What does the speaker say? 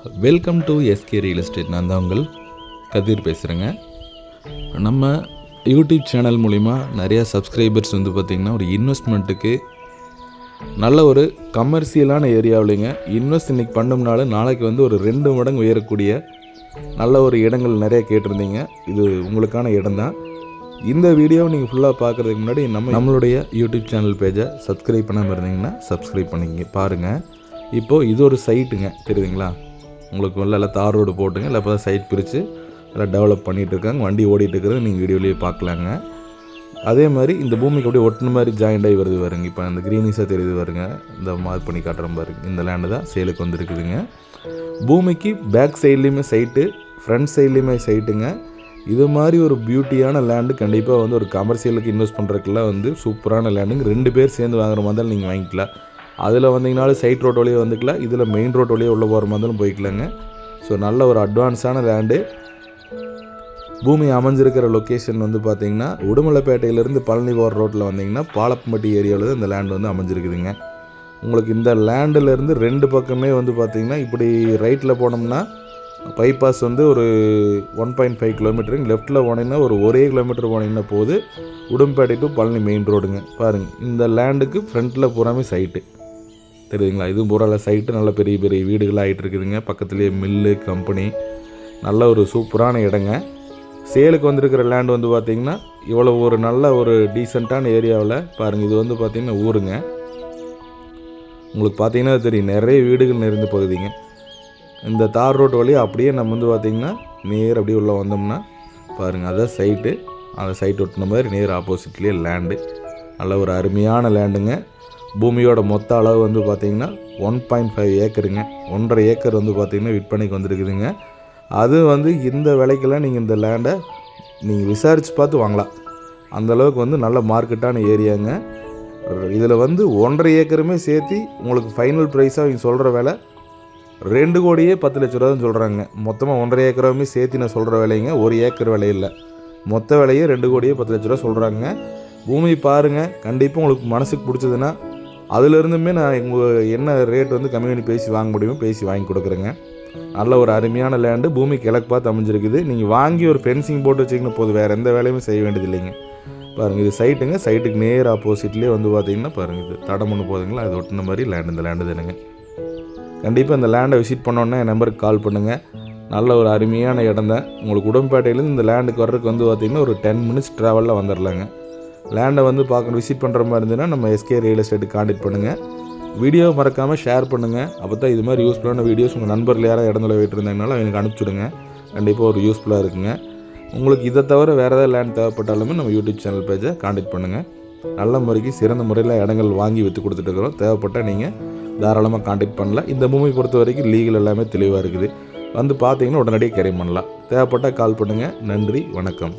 Welcome to SK real estate நான் தான் உங்கள் கதிர் பேசுகிறேங்க நம்ம யூடியூப் சேனல் மூலிமா நிறையா சப்ஸ்கிரைபர்ஸ் வந்து பார்த்திங்கன்னா ஒரு இன்வெஸ்ட்மெண்ட்டுக்கு நல்ல ஒரு கமர்ஷியலான ஏரியாவிலேங்க இன்வெஸ்ட் இன்னைக்கு பண்ணோம்னாலும் நாளைக்கு வந்து ஒரு ரெண்டு மடங்கு உயரக்கூடிய நல்ல ஒரு இடங்கள் நிறையா கேட்டிருந்தீங்க. இது உங்களுக்கான இடம்தான். இந்த வீடியோவை நீங்கள் ஃபுல்லாக பார்க்குறதுக்கு முன்னாடி நம்ம நம்மளுடைய யூடியூப் சேனல் பேஜை சப்ஸ்கிரைப் பண்ணாமல் இருந்தீங்கன்னா சப்ஸ்கிரைப் பண்ணிங்க பாருங்கள் இப்போது இது ஒரு சைட்டுங்க தெரியுதுங்களா? உங்களுக்கு உள்ள எல்லாம் தார் ரோடு போட்டுங்க. இல்லை இப்போ சைட் பிரித்து எல்லாம் டெவலப் பண்ணிகிட்டு இருக்காங்க. வண்டி ஓடிட்டு இருக்கிறது நீங்கள் வீடியோலேயே பார்க்கலாங்க. அதே மாதிரி இந்த பூமிக்கு அப்படியே ஒட்டின மாதிரி ஜாயிண்ட் ஆகி வருது வருங்க இப்போ அந்த க்ரீனிஸாக தெரியுது வருங்க இந்த மார்க் பண்ணி காட்டுற பாருங்க இந்த லேண்டு தான் சேலுக்கு வந்துருக்குதுங்க. பூமிக்கு பேக் சைட்லேயுமே சைட்டு ஃப்ரண்ட் சைட்லேயுமே சைட்டுங்க இது மாதிரி ஒரு பியூட்டியான லேண்டு கண்டிப்பாக வந்து ஒரு கமர்ஷியலுக்கு இன்வெஸ்ட் பண்ணுறதுக்குலாம் வந்து சூப்பரான லேண்டுங்க ரெண்டு பேர் சேர்ந்து வாங்குற மாதிரி இருந்தாலும் நீங்கள் வாங்கிக்கலாம். அதில் வந்தீங்கனாலும் சைட் ரோட் வழியே வந்துக்கலாம் இதில் மெயின் ரோட் வழியே உள்ளே போகிற மாதிரி போய்க்கலாங்க. ஸோ நல்ல ஒரு அட்வான்ஸான லேண்டு பூமி அமைஞ்சிருக்கிற லொக்கேஷன் வந்து பார்த்தீங்கன்னா உடுமலைப்பேட்டையிலேருந்து பழனி போகிற ரோட்டில் வந்தீங்கன்னா பாலப்பம்பட்டி ஏரியாவில் தான் இந்த லேண்ட் வந்து அமைஞ்சிருக்குதுங்க. உங்களுக்கு இந்த லேண்டிலேருந்து ரெண்டு பக்கமே வந்து பார்த்தீங்கன்னா இப்படி ரைட்டில் போனோம்னா பைபாஸ் வந்து ஒரு ஒன் பாயிண்ட் ஃபைவ் கிலோமீட்டருங்க லெஃப்ட்டில் போனீங்கன்னா ஒரு ஒரே கிலோமீட்டர் போனீங்கன்னா போது உடும்பேட்டை டு பழனி மெயின் ரோடுங்க பாருங்கள் இந்த லேண்டுக்கு ஃப்ரண்ட்டில் பூராமே சைட்டு தெரியுதுங்களா? இதுவும் பூரா சைட்டு நல்ல பெரிய பெரிய வீடுகள் ஆகிட்டு இருக்குதுங்க. பக்கத்துலேயே மில்லு கம்பெனி நல்ல ஒரு சூப்பரான இடங்க. சேலுக்கு வந்திருக்கிற லேண்ட் வந்து பார்த்திங்கன்னா இவ்வளோ ஒரு நல்ல ஒரு டீசெண்டான ஏரியாவில் பாருங்கள் இது வந்து பார்த்திங்கன்னா ஊருங்க. உங்களுக்கு பார்த்தீங்கன்னா தெரியும். நிறைய வீடுகள் நிறைந்த பகுதிங்க. இந்த தார் ரோடு வழியாக அப்படியே நம்ம வந்து பார்த்திங்கன்னா நேர் அப்படியே உள்ளே வந்தோம்னா பாருங்கள் அதான் சைட்டு அந்த சைட் ஒட்டின மாதிரி நேர் ஆப்போசிட்லேயே லேண்டு நல்ல ஒரு அருமையான லேண்டுங்க பூமியோட மொத்த அளவு வந்து பார்த்திங்கன்னா ஒன் பாயிண்ட் ஃபைவ் ஏக்கருங்க. ஒன்றரை ஏக்கர் வந்து பார்த்திங்கன்னா விற்பனைக்கு வந்திருக்குதுங்க. அது வந்து இந்த விலைக்கெல்லாம் நீங்கள் இந்த லேண்டை நீங்கள் விசாரித்து பார்த்து வாங்கலாம். அந்த அளவுக்கு வந்து நல்ல மார்க்கெட்டான ஏரியாங்க. இதில் வந்து ஒன்றரை ஏக்கருமே சேர்த்து உங்களுக்கு ஃபைனல் ப்ரைஸாக அவங்க சொல்கிற விலை ரெண்டு கோடியே பத்து லட்ச ரூபா தான் சொல்கிறாங்க மொத்தமாக ஒன்றரை ஏக்கராவுமே சேர்த்து நான் சொல்கிற விலைங்க. ஒரு ஏக்கர் விலை இல்லை. மொத்த விலையே ரெண்டு கோடியே பத்து லட்ச ரூபா சொல்கிறாங்க பூமி பாருங்கள் கண்டிப்பாக உங்களுக்கு மனசுக்கு பிடிச்சதுன்னா அதுலேருந்துமே நான் உங்கள் என்ன ரேட் வந்து கம்மி பண்ணி பேசி வாங்க முடியுமோ பேசி வாங்கி கொடுக்குறேங்க. நல்ல ஒரு அருமையான லேண்டு பூமி கிழக்கு பார்த்து அமைஞ்சிருக்குது. நீங்கள் வாங்கி ஒரு ஃபென்சிங் போட்டு வச்சிங்கன்னா போதும். வேறு எந்த வேலையுமே செய்ய வேண்டியது இல்லைங்க. பாருங்கள் இது சைட்டுங்க சைட்டுக்கு நேர் ஆப்போசிட்லேயே வந்து பார்த்தீங்கன்னா பாருங்கள் இது தடம் ஒன்று போதுங்களா? அது ஒட்டின மாதிரி லேண்டு இந்த லேண்டு தானுங்க. கண்டிப்பாக இந்த லேண்டை விசிட் பண்ணோன்னே என் நம்பருக்கு கால் பண்ணுங்கள் நல்ல ஒரு அருமையான இடம் தான் உங்களுக்கு உடம்பேட்டையிலேருந்து இந்த லேண்டுக்கு வர்றதுக்கு வந்து பார்த்திங்கன்னா ஒரு டென் மினிட்ஸ் ட்ராவலில் வந்துடலாங்க லேண்டை வந்து பார்க்கணும் விசிட் பண்ணுற மாதிரி இருந்ததுன்னா நம்ம எஸ்கே ரியல் எஸ்டேட்டுக்கு காண்டக்ட் பண்ணுங்கள் வீடியோ மறக்காமல் ஷேர் பண்ணுங்கள் அப்போ தான் இது மாதிரி யூஸ்ஃபுல்லான வீடியோஸ் உங்கள் நண்பர்கள் யாராவது இடத்துல போயிட்டு எனக்கு அனுப்பிச்சுடுங்க. கண்டிப்பாக ஒரு யூஸ்ஃபுல்லாக இருக்குங்க. உங்களுக்கு இதை தவிர வேறு ஏதாவது லேண்ட் தேவைப்பட்டாலுமே நம்ம யூடியூப் சேனல் பேஜை காண்டாக்ட் பண்ணுங்கள் நல்ல முறைக்கு சிறந்த முறையில் இடங்கள் வாங்கி விற்று கொடுத்துட்ருக்குறோம் தேவைப்பட்டால் நீங்கள் தாராளமாக காண்டக்ட் பண்ணலாம். இந்த பூமி பொறுத்த வரைக்கும் லீகல் எல்லாமே தெளிவாக இருக்குது. வந்து பார்த்தீங்கன்னா உடனடியாக கேரி பண்ணலாம். தேவைப்பட்டால் கால் பண்ணுங்கள் நன்றி வணக்கம்.